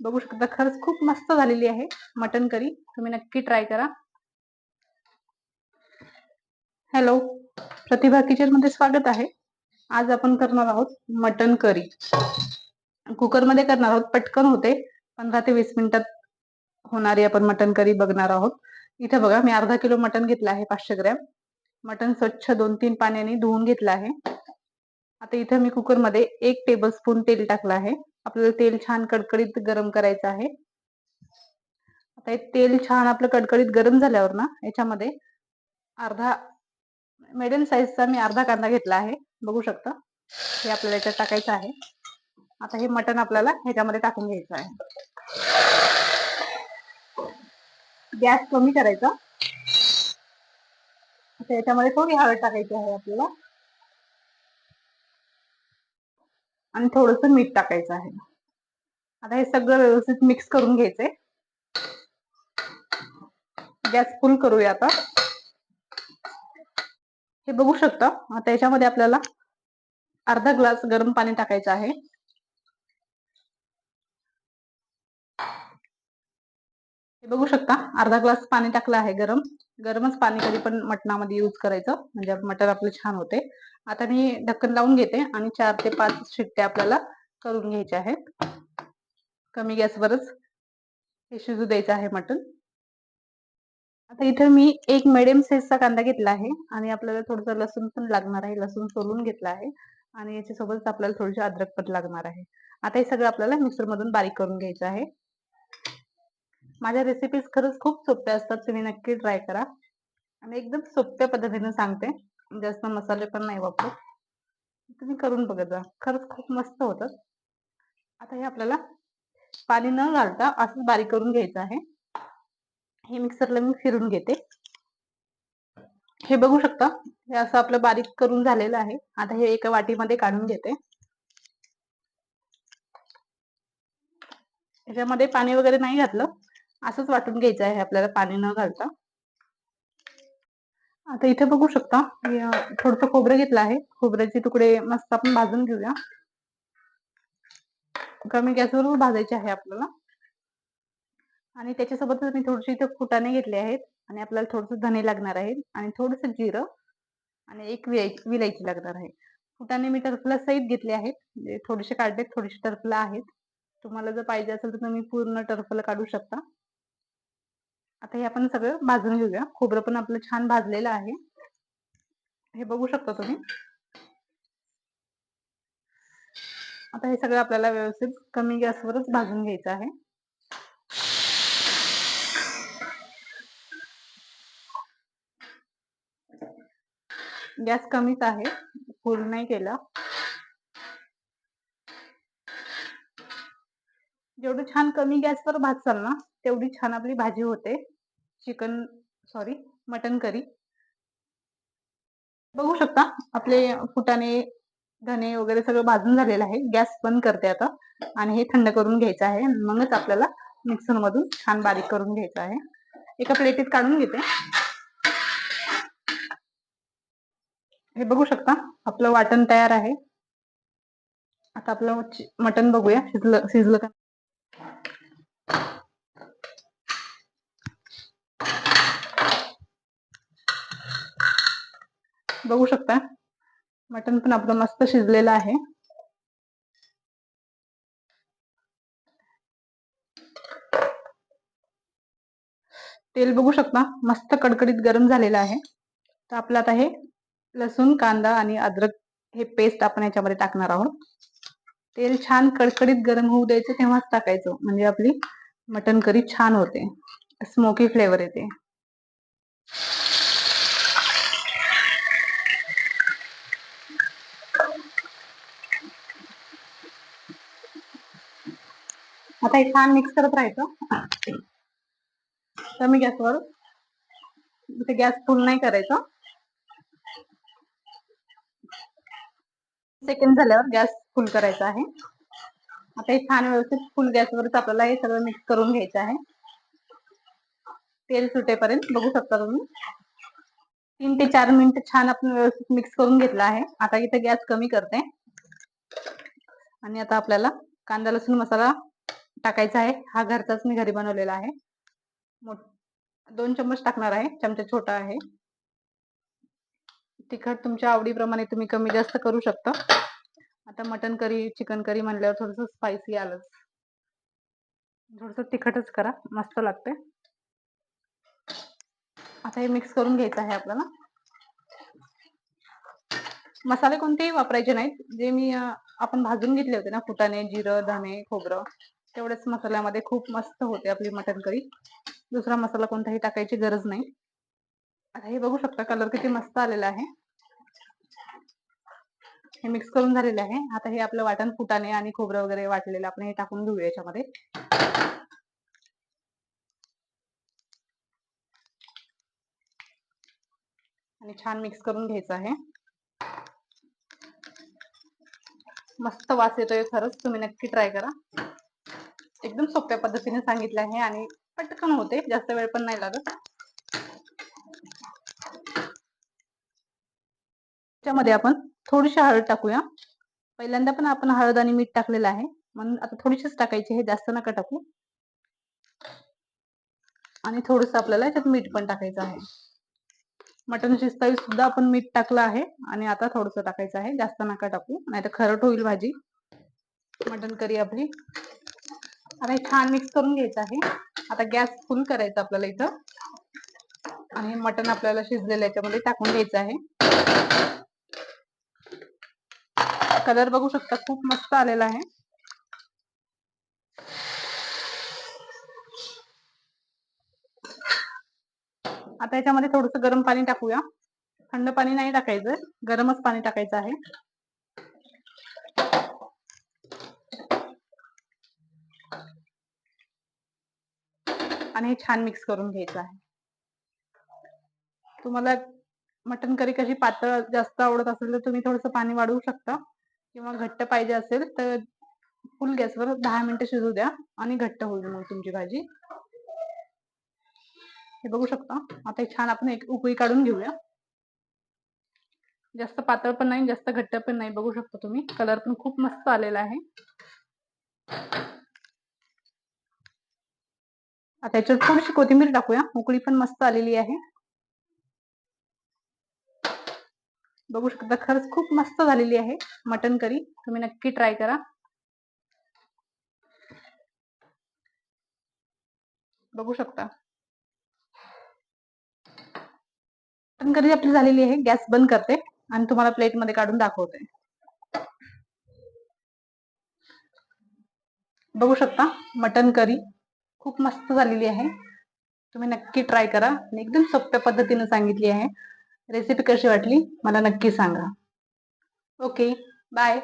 बघू शकता. खरंच खूप मस्त झालेली आहे मटन करी. तुम्ही नक्की ट्राय करा. हॅलो प्रतिभा किचनमध्ये स्वागत आहे. आज आपण करणार आहोत मटन करी. कुकरमध्ये करणार आहोत. पटकन होते. पंधरा ते वीस मिनिटात होणारी आपण मटन करी बघणार आहोत. इथे बघा मी अर्धा किलो मटन घेतलं आहे पाचशे ग्रॅम. मटन स्वच्छ दोन तीन पाण्याने धुवून घेतलं आहे. आता इथं मी कुकरमध्ये एक टेबल स्पून तेल टाकलं आहे. आपल्याला तेल छान कडकडीत गरम करायचं आहे. आता हे तेल छान आपलं कडकडीत गरम झाल्यावर ना याच्यामध्ये अर्धा मिडियम साईजचा मी अर्धा कांदा घेतला आहे. बघू शकता? हे आपल्याला याच्यात टाकायचं आहे. आता हे मटण आपल्याला ह्याच्यामध्ये टाकून घ्यायचं आहे. गॅस कमी करायचा. याच्यामध्ये थोडी हळद टाकायची आहे आपल्याला. आणि थोडस मीठ टाकायचं आहे. आता हे सगळं व्यवस्थित मिक्स करून घ्यायचंय. गॅस फुल करूया आता. हे बघू शकता त्याच्यामध्ये आपल्याला अर्धा ग्लास गरम पाणी टाकायचं आहे. हे बघू शकता. अर्धा ग्लास पाणी टाकलं आहे गरम. गरमच पाणी कधी पण मटणामध्ये यूज करायचं. म्हणजे मटण आपलं छान होते. आता मी ढक्कन लावून घेते आणि चार ते पाच शिट्ट्या आपल्याला करून घ्यायच्या आहेत. कमी गॅसवरच हे शिजू द्यायचं आहे मटण. आता इथे मी एक मिडियम साईजचा कांदा घेतला आहे आणि आपल्याला थोडंसं लसूण पण लागणार आहे. लसूण सोलून घेतला आहे आणि याच्यासोबतच आपल्याला थोडीशी अद्रक पण लागणार आहे. आता हे सगळं आपल्याला मिक्सर मधून बारीक करून घ्यायचं आहे. माझ्या रेसिपीज खरंच खूप सोप्या असतात तुम्ही नक्की ट्राय करा. आणि एकदम सोप्या पद्धतीने सांगते. जास्त मसाले पण नाही वापरत. तुम्ही करून बघत जा. खरंच खूप मस्त होतं. आता हे आपल्याला पाणी न घालता असंच बारीक करून घ्यायचं आहे. हे मिक्सरला मी फिरून घेते. हे बघू शकता. हे असं आपलं बारीक करून झालेलं आहे. आता हे एका वाटीमध्ये काढून घेते. याच्यामध्ये पाणी वगैरे नाही घातलं. असंच वाटून घ्यायचं आहे आपल्याला पाणी न घालता. आता इथे बघू शकता थोडस खोबरं घेतलं आहे. खोबऱ्याचे तुकडे मस्त आपण भाजून घेऊया. कमी गॅसवर भाजायचे आहे आपल्याला. आणि त्याच्यासोबतच मी थोडीशी इथे फुटाणे घेतले आहेत. आणि आपल्याला थोडस धने लागणार आहेत. आणि थोडस जिरं आणि एक विलायची लागणार आहे. फुटाणे मी टर्फला सहित घेतले आहेत. म्हणजे थोडेसे काढले थोडेसे टर्फला आहेत. तुम्हाला जर पाहिजे असेल तर तुम्ही पूर्ण टर्फला काढू शकता. आता हे आपण सगळं भाजून घेऊया. खोबरं पण आपलं छान भाजलेलं आहे. हे बघू शकता तुम्ही. आता हे सगळं आपल्याला व्यवस्थित कमी गॅसवरच भाजून घ्यायचं आहे. गॅस कमीच आहे. फुल नाही केला. तेवढं छान कमी गॅसवर भाजसाल ना तेवढी छान आपली भाजी होते. Chicken sorry mutton curry. बघू शकता आपले फुटाणे धने वगैरे सगळं भाजून झालेलं आहे. गॅस बंद करते आता आणि हे थंड करून घ्यायचं आहे. मगच आपल्याला मिक्सर मधून छान बारीक करून घ्यायचं आहे. एका प्लेटीत काढून घेते. हे बघू शकता आपलं वाटण तयार आहे. आता आपलं मटन बघूया शिजलं शिजलं का बघू शकता. मटन पण आपलं मस्त शिजलेलं आहे. तेल बघू शकता. मस्त कडकडीत गरम झालेलं आहे. तर आपलं आता हे लसूण कांदा आणि अद्रक हे पेस्ट आपण याच्यामध्ये टाकणार आहोत. तेल छान कडकडीत गरम होऊ द्यायचं तेव्हाच टाकायचं. म्हणजे आपली मटन करी छान होते. स्मोकी फ्लेवर येते. आता हे छान मिक्स करत राहायचं. कमी गॅसवर. इथे गॅस फुल नाही करायचं. सेकंड झाल्यावर गॅस फुल करायचा आहे. आता हे छान व्यवस्थित फुल गॅसवरच आपल्याला हे सगळं मिक्स करून घ्यायचं आहे. तेल सुटेपर्यंत बघू शकता तुम्ही. तीन ते चार मिनिट छान आपण व्यवस्थित मिक्स करून घेतला आहे. आता इथे गॅस कमी करते. आणि आता आपल्याला कांदा लसूण मसाला टाकायचा आहे. हा घरचाच मी घरी बनवलेला आहे. दोन चम्मच टाकणार आहे. चमचा छोटा आहे. तिखट तुमच्या आवडीप्रमाणे तुम्ही कमी जास्त करू शकता. आता मटन करी चिकन करी म्हणल्यावर थोडस स्पायसी आलंच. थोडस तिखटच करा. मस्त लागते आता हे मिक्स करून घ्यायचं आहे आपल्याला. मसाले कोणतेही वापरायचे नाहीत. जे मी आपण भाजून घेतले होते ना फुटाणे जिरं धने खोबरं. तेवढेच मसाल्यामध्ये खूप मस्त होते आपली मटन करी. दुसरा मसाला कोणताही टाकायची गरज नाही. आता हे बघू शकता कलर किती मस्त आलेला आहे. हे मिक्स करून झालेले आहे. आता हे आपलं वाटण फुटाणे आणि खोबरं वगैरे वाटलेलं आपण हे टाकून घेऊया याच्यामध्ये. आणि छान मिक्स करून घ्यायचं आहे. मस्त वास येतोय खरंच. तुम्ही नक्की ट्राय करा. एकदम सोप्या पद्धतीने सांगितलं आहे आणि पटकन होते जास्त वेळ पण नाही लागत. त्याच्यामध्ये आपण थोडीशी हळद टाकूया. पहिल्यांदा पण आपण हळद आणि मीठ टाकलेलं आहे. म्हणून आता थोडीशीच टाकायची हे जास्त नका टाकू. आणि थोडस आपल्याला याच्यात मीठ पण टाकायचं आहे. मटन शिजतावी सुद्धा आपण मीठ टाकलं आहे आणि आता थोडस टाकायचं आहे. जास्त नका टाकू नाही तर खरट होईल भाजी. मटन करी आपली. आता हे छान मिक्स करून घ्यायचं आहे. आता गॅस फुल करायचा आपल्याला इथं. आणि मटन आपल्याला शिजलेलं याच्यामध्ये टाकून घ्यायचं आहे. कलर बघू शकता खूप मस्त आलेला आहे. आता याच्यामध्ये थोडस गरम पाणी टाकूया. थंड पाणी नाही टाकायचं गरमच पाणी टाकायचं आहे. आणि हे छान मिक्स करून घ्यायचं आहे. तुम्हाला मटन करी कशी पातळ जास्त आवडत असेल तर तुम्ही थोडस पाणी वाढवू शकता. किंवा घट्ट पाहिजे असेल तर फुल गॅसवर दहा मिनिटं शिजू द्या आणि घट्ट होईल मग तुमची भाजी. हे बघू शकता. आता छान आपण एक उकळी काढून घेऊया. जास्त पातळ पण नाही जास्त घट्ट पण नाही बघू शकता तुम्ही. कलर पण खूप मस्त आलेला आहे. आता याच्यात थोडीशी कोथिंबीर टाकूया. उकळी पण मस्त आलेली आहे. बघू शकता खरंच खूप मस्त झालेली आहे मटन करी. तुम्ही नक्की ट्राय करा. बघू शकता. मटन करी आपली झालेली आहे. गॅस बंद करते आणि तुम्हाला प्लेटमध्ये काढून दाखवते. बघू शकता मटन करी. खूप मस्त झालेली आहे. तुम्ही नक्की ट्राय करा. आणि एकदम सोप्या पद्धतीने सांगितली आहे. रेसिपी कशी वाटली? मला नक्की सांगा. Okay bye